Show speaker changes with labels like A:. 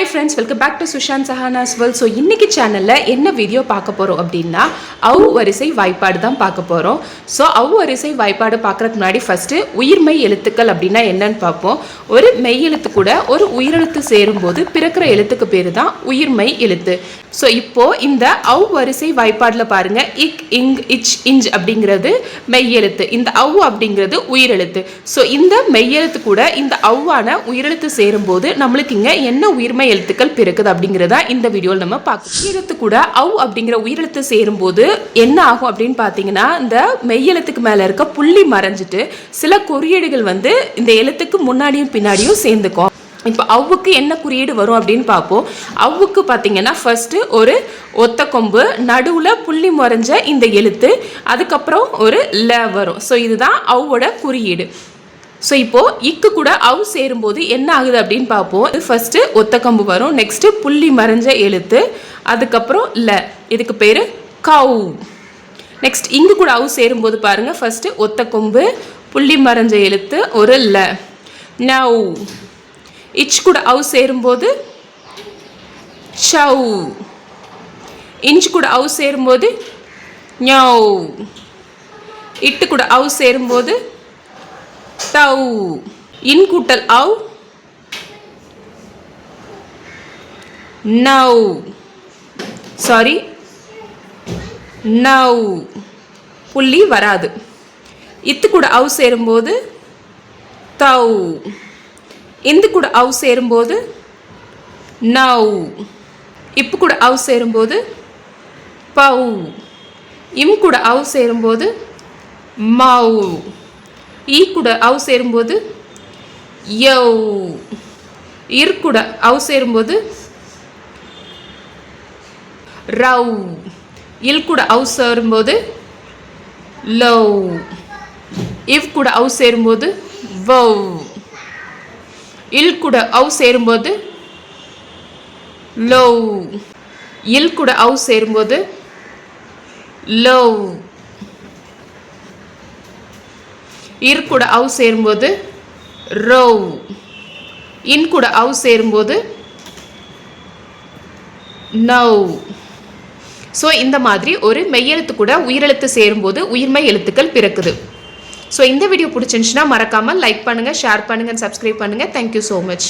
A: Hi friends welcome back to Sushanth Sahana's world so இன்னைக்கு சேனலில் என்ன வீடியோ பார்க்க போகிறோம் அப்படின்னா அவு வரிசை வாய்ப்பாடு தான் பார்க்க போகிறோம் ஸோ அவு வரிசை வாய்ப்பாடு பார்க்குறதுக்கு முன்னாடி ஃபஸ்ட்டு உயிர்மெய் எழுத்துக்கள் அப்படின்னா என்னன்னு பார்ப்போம். ஒரு மெய் எழுத்து கூட ஒரு உயிரெழுத்து சேரும்போது பிறக்கிற எழுத்துக்கு பேர் தான் உயிர்மெய் எழுத்து. ஸோ இப்போ இந்த அவு வரிசை வாய்ப்பாடில் பாருங்க. இக் இங் இச் இஞ்ச் அப்படிங்கிறது மெய்யெழுத்து இந்த அவு அப்படிங்கிறது உயிரெழுத்து ஸோ இந்த மெய்யெழுத்து கூட இந்த அவ்வான உயிரெழுத்து சேரும்போது நம்மளுக்கு இங்கே என்ன உயிர்மை எழுத்துக்கள் பிறகுது அப்படிங்கிறத இந்த வீடியோவில் நம்ம பார்க்கணும் உயிரெழுத்து கூட அவு அப்படிங்கிற உயிரெழுத்து சேரும்போது என்ன ஆகும் அப்படின்னு பார்த்தீங்கன்னா இந்த மெய்யெழுத்துக்கு மேலே இருக்க புள்ளி மறைஞ்சிட்டு சில குறியீடுகள் வந்து இந்த எழுத்துக்கு முன்னாடியும் பின்னாடியும் சேர்ந்துக்கும். இப்போ அவுக்கு என்ன குறியீடு வரும் அப்படின்னு பார்ப்போம். அவுக்கு பார்த்தீங்கன்னா ஃபஸ்ட்டு ஒரு ஒத்த கொம்பு நடுவில் புள்ளி மறைஞ்ச இந்த எழுத்து அதுக்கப்புறம் ஒரு ல வரும். ஸோ இதுதான் அவ்வோட குறியீடு. ஸோ இப்போது இக்கு கூட அவு சேரும்போது என்ன ஆகுது அப்படின்னு பார்ப்போம் இது ஃபஸ்ட்டு ஒத்தக்கம்பு வரும். நெக்ஸ்ட்டு புள்ளி மறைஞ்ச எழுத்து. அதுக்கப்புறம் ல. இதுக்கு பேர் கவு. நெக்ஸ்ட் இங்கு கூட அவு சேரும்போது பாருங்கள் ஃபஸ்ட்டு ஒத்தக்கொம்பு புள்ளி மறைஞ்ச எழுத்து ஒரு ல. நவ் இச் கூட அவு சேரும்போது ஷவ் இன்ச் கூட அவு சேரும்போது ஞவ். இட்டு கூட அவு சேரும்போது தௌ இன் கூட்டல் அவு. நவ். சாரி நவ். புள்ளி வராது. இத்து கூட அவு சேரும்போது தவ். இந்து கூட அவு சேரும்போது நவ். இப்பு கூட அவு சேரும்போது பவ். இம் கூட அவு சேரும்போது மவ். ஈ கூட அவு சேரும்போது யவ் இர் கூட அவு சேரும்போது ரவ் இல் கூட அவு சேரும்போது லவ் இவ் கூட அவு சேரும்போது வவ் இல் கூட அவு சேரும்போது லவ் இல் கூட அவு சேரும்போது லவ் இர் கூட அவு சேரும்போது ரவ் இன் கூட அவு சேரும்போது நவ் ஸோ இந்த மாதிரி ஒரு மெய்யெழுத்து கூட உயிரெழுத்து சேரும்போது உயிர்மெய் எழுத்துக்கள் பிறக்குது. ஸோ இந்த வீடியோ பிடிச்சிருந்துச்சுன்னா மறக்காமல் லைக் பண்ணுங்கள் ஷேர் பண்ணுங்கள் சப்ஸ்கிரைப் பண்ணுங்கள் தேங்க்யூ ஸோ மச்